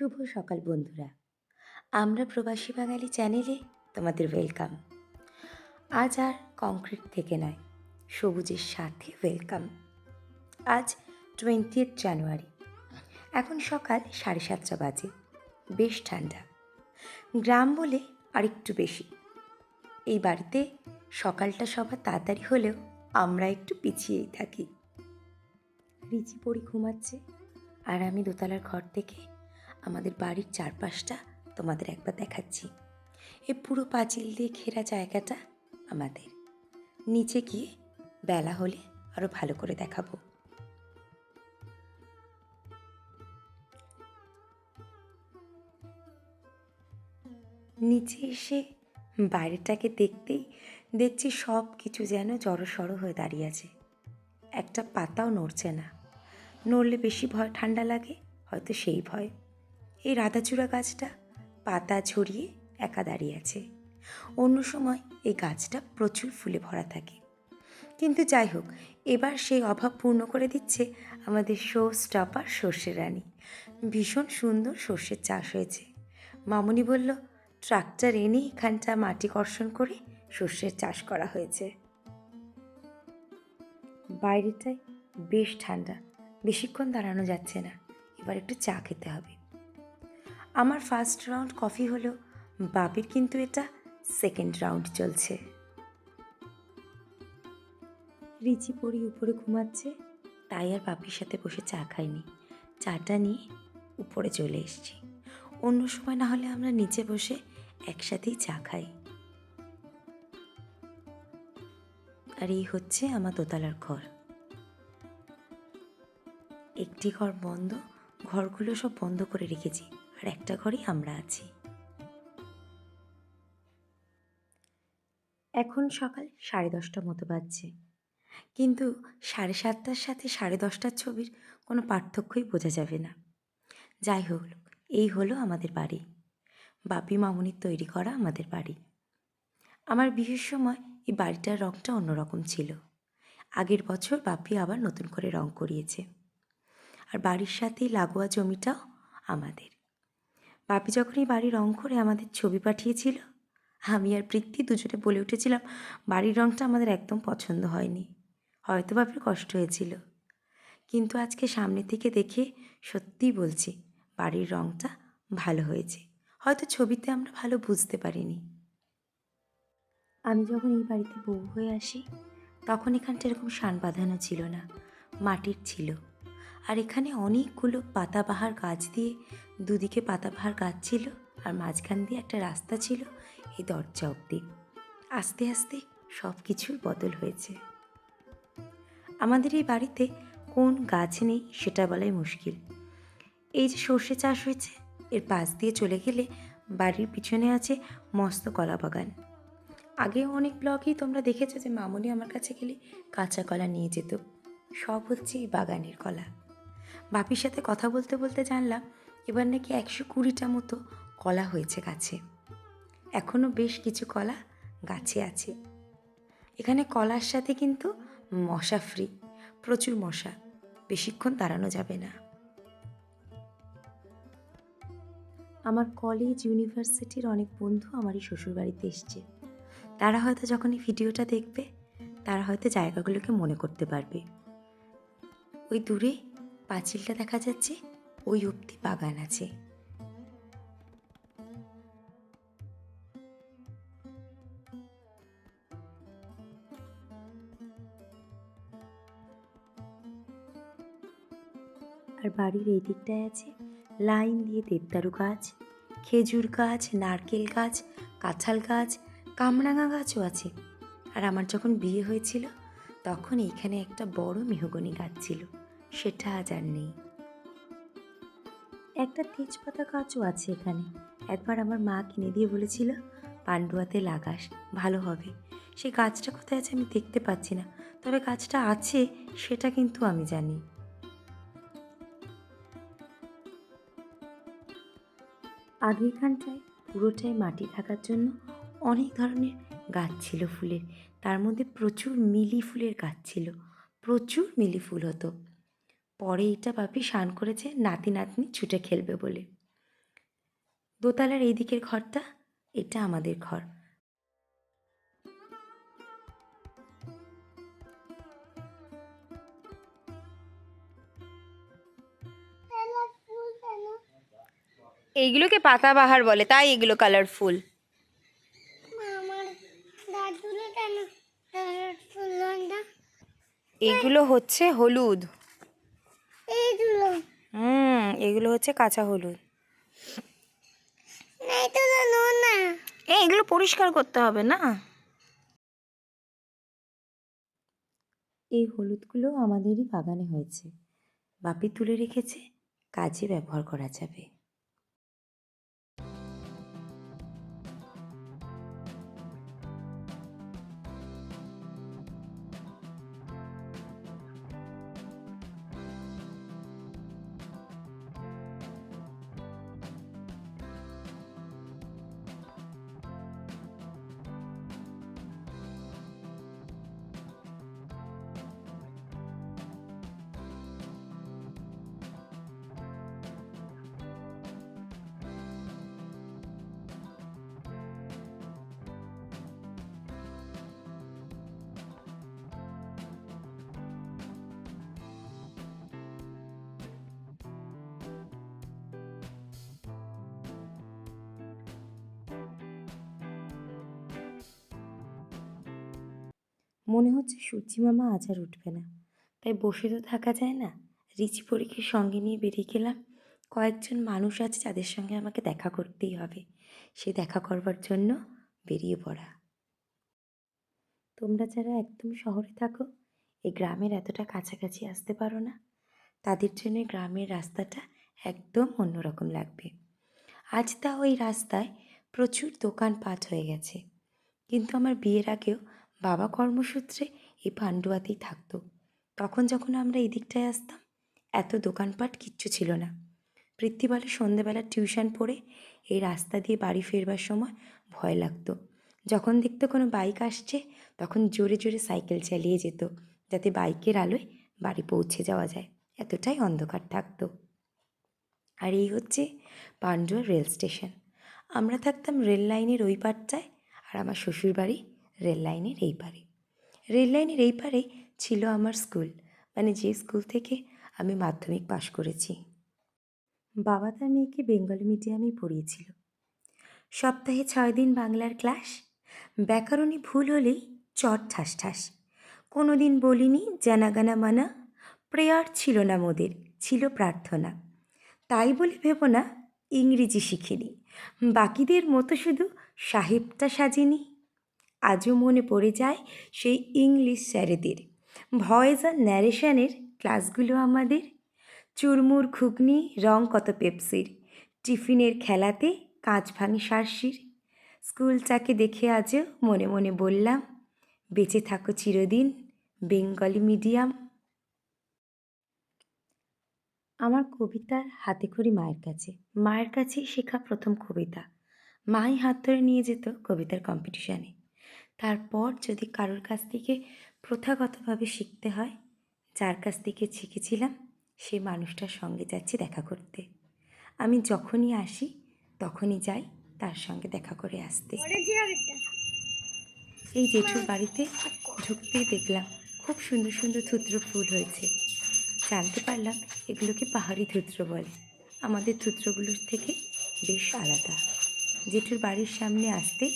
শুভ সকাল বন্ধুরা। আমরা প্রবাসী বাঙালি চ্যানেলে তোমাদের ওয়েলকাম আজ আর কংক্রিট থেকে নয়, সবুজের সাথে ওয়েলকাম আজ টোয়েন্টি জানুয়ারি এখন সকাল সাড়ে সাতটা বাজে, বেশ ঠান্ডা। গ্রাম বলে আরেকটু বেশি। এই বাড়িতে সকালটা সবার তাড়াতাড়ি হলেও আমরা একটু পিছিয়েই থাকি। রিচি পড়ি ঘুমাচ্ছে আর আমি দোতলার ঘর থেকে আমাদের বাড়ির চারপাশটা তোমাদের একবার দেখাচ্ছি। এ পুরো পাঁচিল দিয়ে ঘেরা জায়গাটা আমাদের। নিচে গিয়ে বেলা হলে আরও ভালো করে দেখাবো। নিচে এসে বাইরেটাকে দেখতেই দেখছি সব কিছু যেন জড়সড় হয়ে দাঁড়িয়ে আছে। একটা পাতাও নড়ছে না। নড়লে বেশি ভয়, ঠান্ডা লাগে, হয়তো সেই ভয়। এই রাধাচূড়া গাছটা পাতা ছড়িয়ে একা দাঁড়িয়ে আছে। অন্য সময় এই গাছটা প্রচুর ফুলে ভরা থাকে। কিন্তু যাই হোক, এবার সেই অভাব পূর্ণ করে দিচ্ছে আমাদের শো স্টপার সর্ষে রানী। ভীষণ সুন্দর সর্ষের চাষ হয়েছে। মামনি বলল, ট্রাক্টর এনে এখানটা মাটি কর্ষণ করে সর্ষের চাষ করা হয়েছে। বাইরেটায় বেশ ঠান্ডা। বেশিক্ষণ দাঁড়ানো যাচ্ছে না। এবার একটু চা খেতে হবে। আমার ফার্স্ট রাউন্ড কফি হলো বাপির, কিন্তু এটা সেকেন্ড রাউন্ড চলছে। রিচি পড়ি উপরে ঘুমাচ্ছে, তাই আর বাপির সাথে বসে চা খাইনি। চাটা নিয়ে উপরে চলে এসেছি। অন্য সময় না হলে আমরা নিচে বসে একসাথেই চা খাই। আর এই হচ্ছে আমার দোতলার ঘর। একটি ঘর বন্ধ, ঘরগুলো সব বন্ধ করে রেখেছি। আর একটা ঘরেই আমরা আছি। এখন সকাল সাড়ে দশটা মতো বাজছে। কিন্তু সাড়ে সাতটার সাথে সাড়ে দশটার ছবির কোনো পার্থক্যই বোঝা যাবে না। যাই হোক, এই হলো আমাদের বাড়ি। বাপি মামনির তৈরি করা আমাদের বাড়ি। আমার বিয়ের সময় এই বাড়িটার রঙটা অন্যরকম ছিল। আগের বছর বাপি আবার নতুন করে রং করিয়েছে। আর বাড়ির সাথেই লাগোয়া জমিটাও আমাদের। বাপি যখন এই বাড়ি রং করে আমাদের ছবি পাঠিয়েছিল, আমি আর প্রীতি দুজনে বলে উঠেছিলাম, বাড়ির রংটা আমাদের একদম পছন্দ হয়নি। হয়তো বাপির কষ্ট হয়েছিল। কিন্তু আজকে সামনে থেকে দেখে সত্যিই বলছি, বাড়ির রংটা ভালো হয়েছে। হয়তো ছবিতে আমরা ভালো বুঝতে পারিনি। আমি যখন এই বাড়িতে বউ হয়ে আসি, তখন এখানটা এরকম শান বাঁধানো ছিল না, মাটির ছিল। আর এখানে অনেকগুলো পাতাবাহার গাছ দিয়ে দুদিকে পাতাবাহার গাছ ছিল আর মাঝখান দিয়ে একটা রাস্তা ছিল এই দরজা অবধি। আস্তে আস্তে সব কিছুর বদল হয়েছে। আমাদের এই বাড়িতে কোন গাছ নেই সেটা বলাই মুশকিল। এই যে সর্ষে চাষ হয়েছে, এর পাশ দিয়ে চলে গেলে বাড়ির পিছনে আছে মস্ত কলা বাগান। আগে অনেক ব্লগেই তোমরা দেখেছ যে মামনি আমার কাছে গেলে কাঁচা কলা নিয়ে যেত। সব হচ্ছে এই বাগানের কলা। বাপির সাথে কথা বলতে বলতে জানলাম, এবার নাকি একশো কুড়িটা মতো কলা হয়েছে গাছে। এখনও বেশ কিছু কলা গাছে আছে। এখানে কলার সাথে কিন্তু মশা ফ্রি প্রচুর মশা, বেশিক্ষণ দাঁড়ানো যাবে না। আমার কলেজ ইউনিভার্সিটির অনেক বন্ধু আমার এই শ্বশুরবাড়িতে এসছে। তারা হয়তো যখন এই ভিডিওটা দেখবে, তারা হয়তো জায়গাগুলোকে মনে করতে পারবে। ওই দূরে পাঁচিলটা দেখা যাচ্ছে, ওই অবধি বাগান আছে। আর বাড়ির এই দিকটায় আছে লাইন দিয়ে দেবদারু গাছ, খেজুর গাছ, নারকেল গাছ, কাঁঠাল গাছ, কামরাঙা গাছও আছে। আর আমার যখন বিয়ে হয়েছিল, তখন এইখানে একটা বড় মেহগনি গাছ ছিল। সেটা আজ আর নেই। একটা তেজপাতা গাছও আছে এখানে। একবার আমার মা কিনে দিয়ে বলেছিল, পান্ডুয়াতে লাগাস, ভালো হবে। সেই গাছটা কোথায় আছে আমি দেখতে পাচ্ছি না। তবে গাছটা আছে, সেটা কিন্তু আমি জানি। আগে এখানটায় পুরোটাই মাটি থাকার জন্য অনেক ধরনের গাছ ছিল ফুলের। তার মধ্যে প্রচুর মিলি ফুলের গাছ ছিল। প্রচুর মিলি ফুল হতো। পরে এটা বাপি শান করেছে নাতি নাতনি ছুটে খেলবে বলে। দোতলার এই দিকের ঘরটা এটা আমাদের ঘর। এইগুলোকে পাতাবাহার বলে তাই এগুলো কালারফুল এগুলো হচ্ছে হলুদ। এইগুলো হুম এগুলো হচ্ছে কাঁচা হলুদ। না এই এগুলো পরিষ্কার করতে হবে না? এই হলুদগুলো আমাদেরই বাগানে হয়েছে। বাপি তুলে রেখেছে কাজে ব্যবহার করা যাবে। মনে হচ্ছে সূর্যি মামা আজ আর উঠবে না। তাই বসে তো থাকা যায় না। রিচি পরীকে সঙ্গে নিয়ে বেরিয়ে গেলাম। কয়েকজন মানুষ আছে যাদের সঙ্গে আমাকে দেখা করতেই হবে। সে দেখা করবার জন্য বেরিয়ে পড়া। তোমরা যারা একদম শহরে থাকো এই গ্রামের এতটা কাছাকাছি আসতে পারো না। তাদের জন্য গ্রামের রাস্তাটা একদম অন্যরকম লাগবে। আজ তা ওই রাস্তায় প্রচুর দোকানপাট হয়ে গেছে। কিন্তু আমার বিয়ের আগেও বাবা কর্মসূত্রে এই পান্ডুয়াতেই থাকতো। তখন যখন আমরা এই দিকটায় আসতাম, এত দোকানপাট কিচ্ছু ছিল না। পৃথ্বী বলে সন্ধেবেলা টিউশন পড়ে এই রাস্তা দিয়ে বাড়ি ফেরবার সময় ভয় লাগতো। যখন দেখতো কোনো বাইক আসছে, তখন জোরে জোরে সাইকেল চালিয়ে যেত, যাতে বাইকের আলোয় বাড়ি পৌঁছে যাওয়া যায়। এতটাই অন্ধকার থাকতো। আর এই হচ্ছে পান্ডুয়া রেল স্টেশন। আমরা থাকতাম রেল লাইনের ওই পারটায় আর আমার শ্বশুরবাড়ি রেল লাইনের এই পারে। রেল লাইনের এই পারে ছিল আমার স্কুল। মানে যে স্কুল থেকে আমি মাধ্যমিক পাশ করেছি। বাবা তার মেয়েকে বেঙ্গলি মিডিয়ামে পড়িয়েছিল। সপ্তাহে ছয় দিন বাংলার ক্লাস। ব্যাকরণে ভুল হলেই চট ঠাস ঠাস কোনো দিন বলিনি জানাগানা মানা, প্রেয়ার ছিল না মোদের, ছিল প্রার্থনা। তাই বলে ভেবো না, ইংরেজি শিখিনি। বাকিদের মতো শুধু সাহেবটা সাজিনি। আজও মনে পড়ে যায় সেই ইংলিশ স্যারেদের। ভয়েস আর ন্যারেশনের ক্লাসগুলো আমাদের। চুরমুর ঘুগনি, রং কত পেপসির। টিফিনের খেলাতে কাঁচ ভাঙি সারসির। স্কুলটাকে দেখে আজও মনে মনে বললাম, বেঁচে থাকো চিরদিন, বেঙ্গলি মিডিয়াম। আমার কবিতার হাতে খড়ি মায়ের কাছে। মায়ের কাছেই শেখা প্রথম কবিতা। মাই হাত ধরে নিয়ে যেত কবিতার কম্পিটিশানে তারপর যদি কারোর কাছ থেকে প্রথাগতভাবে শিখতে হয় যার কাছ থেকে শিখেছিলাম সেই মানুষটার সঙ্গে যাচ্ছি দেখা করতে। আমি যখনই আসি তখনই যাই তার সঙ্গে দেখা করে আসতে। এই জেঠুর বাড়িতে ঢুকতেই দেখলাম খুব সুন্দর সুন্দর থুত্র ফুল হয়েছে। জানতে পারলাম এগুলোকে পাহাড়ি ধুত্র বলে। আমাদের ধুত্রগুলোর থেকে বেশ আলাদা। জেঠুর বাড়ির সামনে আসতে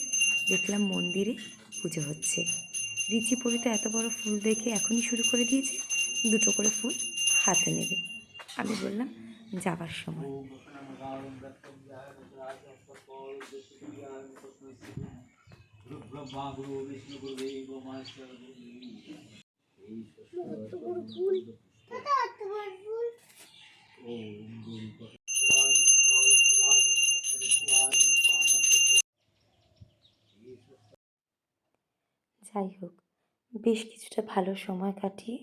দেখলাম মন্দিরে পুজো হচ্ছে। রিচি পরি তো এত বড় ফুল দেখে এখনই শুরু করে দিয়েছে, দুটো করে ফুল হাতে নেবে। আমি বললাম, যাবার সময়। দাদা তোমার ফুল যাই হোক, বেশ কিছুটা ভালো সময় কাটিয়ে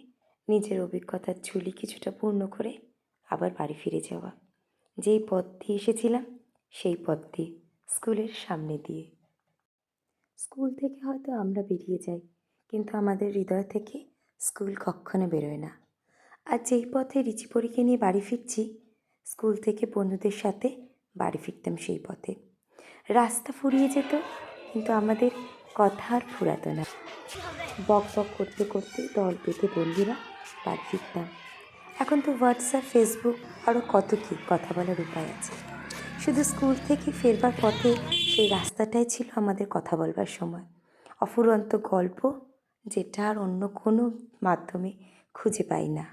নিজের অভিজ্ঞতার ঝুলি কিছুটা পূর্ণ করে আবার বাড়ি ফিরে যাওয়া। যেই পথ দিয়ে এসেছিলাম, সেই পথ দিয়ে স্কুলের সামনে দিয়ে। স্কুল থেকে হয়তো আমরা বেরিয়ে যাই, কিন্তু আমাদের হৃদয় থেকে স্কুল কখনো বেরোয় না। আর যেই পথে রিচিপরিকে নিয়ে বাড়ি ফিরছি, স্কুল থেকে বন্ধুদের সাথে বাড়ি ফিরতাম সেই পথে। রাস্তা ফুরিয়ে যেত, কিন্তু আমাদের কথা আর ফুরাতো না বক বক করতে করতে দল পেতে বন্ধুরা বাড়ি ফিরতাম। এখন তো হোয়াটসঅ্যাপ ফেসবুক আরও কত কী কথা বলার উপায় আছে। শুধু স্কুল থেকে ফেরবার পথে সেই রাস্তাটাই ছিল আমাদের কথা বলবার সময়। অফুরন্ত গল্প যেটা আর অন্য কোনো মাধ্যমে খুঁজে পাই না।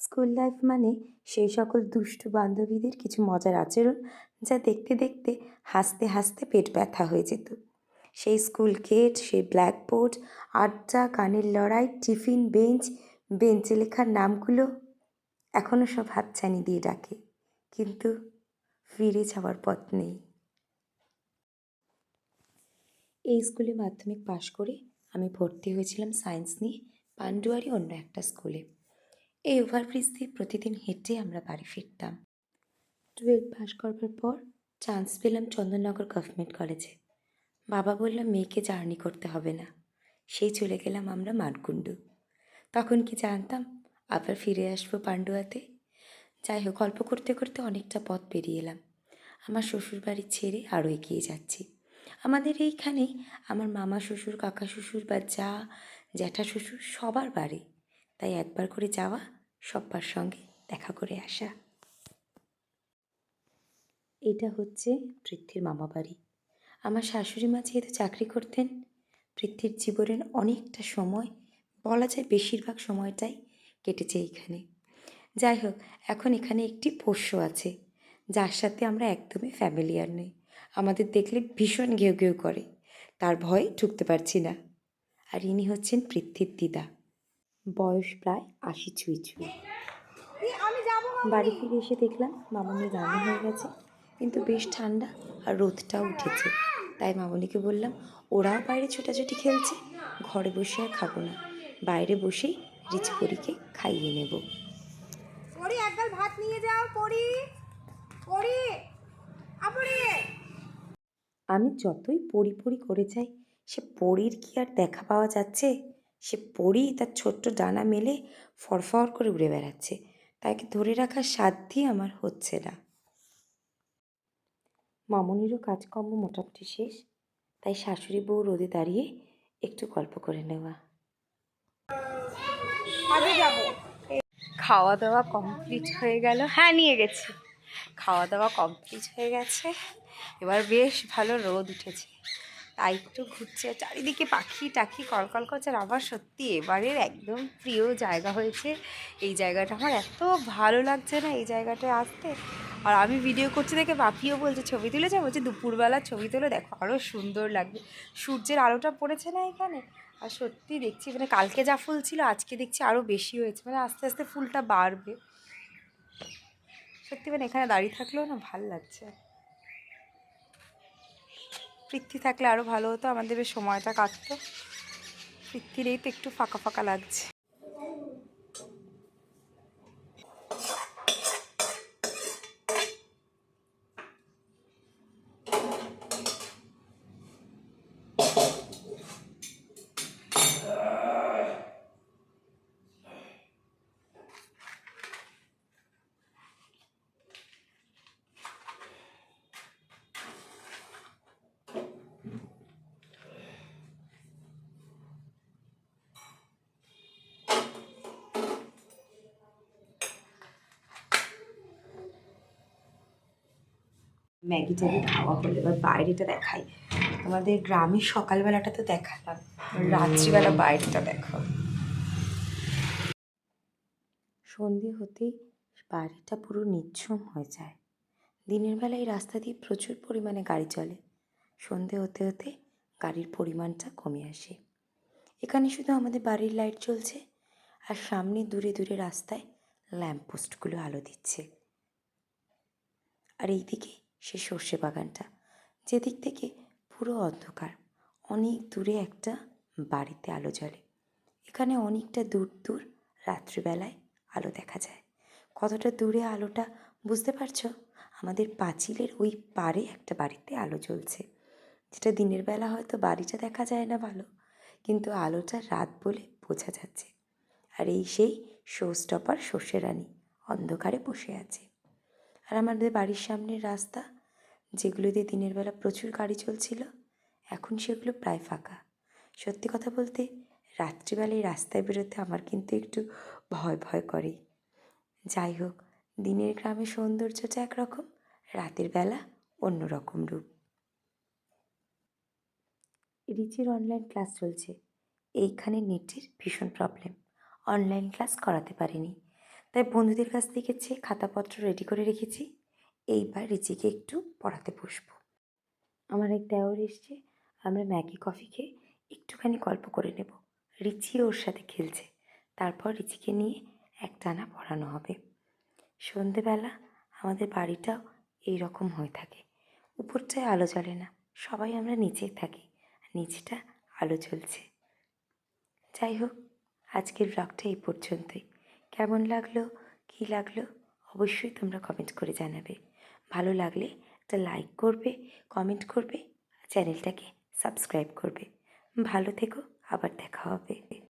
স্কুল লাইফ মানে সেই সকল দুষ্টু বান্ধবীদের কিছু মজার আচরণ যা দেখতে দেখতে হাসতে হাসতে পেট ব্যথা হয়ে যেত। সেই স্কুল গেট, সেই ব্ল্যাকবোর্ড, আড্ডা, গানের লড়াই, টিফিন, বেঞ্চ, বেঞ্চে লেখার নামগুলো এখনও সব হাতছানি দিয়ে ডাকে। কিন্তু ফিরে যাওয়ার পথ নেই। এই স্কুলে মাধ্যমিক পাশ করে আমি ভর্তি হয়েছিলাম সায়েন্স নিয়ে পান্ডুয়ারি অন্য একটা স্কুলে। এই ওভারব্রিজ দিয়ে প্রতিদিন হেঁটে আমরা বাড়ি ফিরতাম। টুয়েলভ পাস করবার পর চান্স পেলাম চন্দননগর গভর্নমেন্ট কলেজে। বাবা বললাম মেয়েকে জার্নি করতে হবে না। সেই চলে গেলাম আমরা মানকুণ্ডু। তখন কি জানতাম, আবার ফিরে আসব পান্ডুয়াতে? যাই হোক গল্প করতে করতে অনেকটা পথ পেরিয়ে এলাম। আমার শ্বশুর বাড়ি ছেড়ে আরও এগিয়ে যাচ্ছি। আমাদের এইখানেই আমার মামা শ্বশুর, কাকা শ্বশুর বা যা, জ্যাঠা শ্বশুর সবার বাড়ি। তাই একবার করে যাওয়া, সব্বার সঙ্গে দেখা করে আসা। এটা হচ্ছে পৃথ্বীর মামা বাড়ি আমার শাশুড়ি মা যেহেতু চাকরি করতেন পৃথ্বীর জীবনের অনেকটা সময়, বলা যায় বেশিরভাগ সময়টাই কেটেছে এইখানে। যাই হোক, এখন এখানে একটি পোষ্য আছে, যার সাথে আমরা একদমই ফ্যামিলিয়ার নই। আমাদের দেখলে ভীষণ ঘেউ ঘেউ করে, তার ভয়ে ঢুকতে পারছি না। আর ইনি হচ্ছেন পৃথ্বীর দিদা। বয়স প্রায় আশি ছুঁই ছুঁই। বাড়ি ফিরে এসে দেখলাম মামনি রান্না হয়ে গেছে, কিন্তু বেশ ঠান্ডা আর রোদটাও উঠেছে। তাই মামনিকে বললাম ওরাও বাইরে ছোটাছুটি খেলছে ঘরে বসে আর খাব না। বাইরে বসেই রিচপরিকে খাইয়ে নেব। পড়ি একগাল ভাত নিয়ে যাও পড়ি আপড়ি আমি যতই পড়ি পড়ি করে যাই সে পরীর কি আর দেখা পাওয়া যাচ্ছে? সে পরী তার ছোট্ট ডানা মেলে ফরফর করে উড়ে বেড়াচ্ছে। তাকে ধরে রাখার সাধ্যই আমার হচ্ছে না। মামনিরও কাজকর্ম মোটামুটি শেষ তাই শাশুড়ি বউ রোদে দাঁড়িয়ে একটু গল্প করে নেওয়া। খাওয়া দাওয়া কমপ্লিট হয়ে গেল। হ্যাঁ নিয়ে গেছি। খাওয়া দাওয়া কমপ্লিট হয়ে গেছে। এবার বেশ ভালো রোদ উঠেছে। তাই একটু ঘুরছে। চারিদিকে পাখি টাখি, কলকল করছে আর আমার সত্যি এবারের একদম প্রিয় জায়গা হয়েছে এই জায়গাটা। আমার এত ভালো লাগছে না এই জায়গাটায় আসতে। আর আমি ভিডিও করছি দেখে বাপিও বলছে, ছবি তুলেছে বলছে, দুপুরবেলা ছবি তুলে, দেখো আরও সুন্দর লাগবে। সূর্যের আলোটা পড়েছে না এখানে? আর সত্যি দেখছি মানে কালকে যা ফুল ছিল, আজকে দেখছি আরও বেশি হয়েছে। মানে আস্তে আস্তে ফুলটা বাড়বে। সত্যি মানে এখানে দাঁড়িয়ে থাকলেও না ভালো লাগছে। পৃথ্বী থাকলে আরও ভালো হতো, আমাদের সময়টা কাটতো। পৃথ্বীর এই তো একটু ফাঁকা ফাঁকা লাগছে। ম্যাগি ট্যাগি খাওয়া হলো এবার বাইরেটা দেখাই, আমাদের গ্রামের সকালবেলাটা তো দেখালাম, রাত্রিবেলা বাইরেটা দেখো সন্ধে হতেই বাইরেটা পুরো নিচ্ছুম হয়ে যায়। দিনের বেলা এই রাস্তা দিয়ে প্রচুর পরিমাণে গাড়ি চলে। সন্ধে হতে হতে গাড়ির পরিমাণটা কমে আসে। এখানে শুধু আমাদের বাড়ির লাইট জ্বলছে আর সামনে দূরে দূরে রাস্তায় ল্যাম্পপোস্টগুলো আলো দিচ্ছে। আর এইদিকে সে সর্ষে বাগানটা, যেদিক থেকে পুরো অন্ধকার, অনেক দূরে একটা বাড়িতে আলো জ্বলে। এখানে অনেকটা দূর দূর রাত্রিবেলায় আলো দেখা যায়। কতটা দূরে আলোটা বুঝতে পারছ? আমাদের পাঁচিলের ওই পারে একটা বাড়িতে আলো জ্বলছে। যেটা দিনের বেলা হয়তো বাড়িটা দেখা যায় না ভালো, কিন্তু আলোটা রাত বলে বোঝা যাচ্ছে। আর এই সেই শো স্টপার সর্ষে রানী অন্ধকারে বসে আছে। আর আমাদের বাড়ির সামনের রাস্তা, যেগুলোতে দিনের বেলা প্রচুর গাড়ি চলছিল, এখন সেগুলো প্রায় ফাঁকা। সত্যি কথা বলতে, রাত্রিবেলায় রাস্তায় বেরোতে আমার কিন্তু একটু ভয় ভয় করে। যাই হোক, দিনের গ্রামে সৌন্দর্যটা একরকম, রাতের বেলা অন্য রকম রূপ। রিচির অনলাইন ক্লাস চলছে। এইখানে নেটের ভীষণ প্রবলেম অনলাইন ক্লাস করাতে পারিনি। তাই বন্ধুদের কাছ থেকে চেয়ে খাতাপত্র রেডি করে রেখেছি, এইবার রিচিকে একটু পড়াতে বসবো। আমার এক দেওর এসছে, আমরা ম্যাগি কফি খেয়ে একটুখানি গল্প করে নেব। রিচি ওর সাথে খেলছে, তারপর রিচিকে নিয়ে একটানা পড়ানো হবে। সন্ধেবেলা আমাদের বাড়িটাও এই রকম হয়ে থাকে। উপরটায় আলো জ্বলে না, সবাই আমরা নিচেই থাকি নিচটা আলো জ্বলছে। যাই হোক, আজকের ব্লগটা এই পর্যন্তই। কেমন লাগল, কী লাগল, অবশ্যই তোমরা কমেন্ট করে জানাবে। ভালো লাগলে একটা লাইক করবে কমেন্ট করবে চ্যানেলটাকে সাবস্ক্রাইব করবে। ভালো থেকো, আবার দেখা হবে।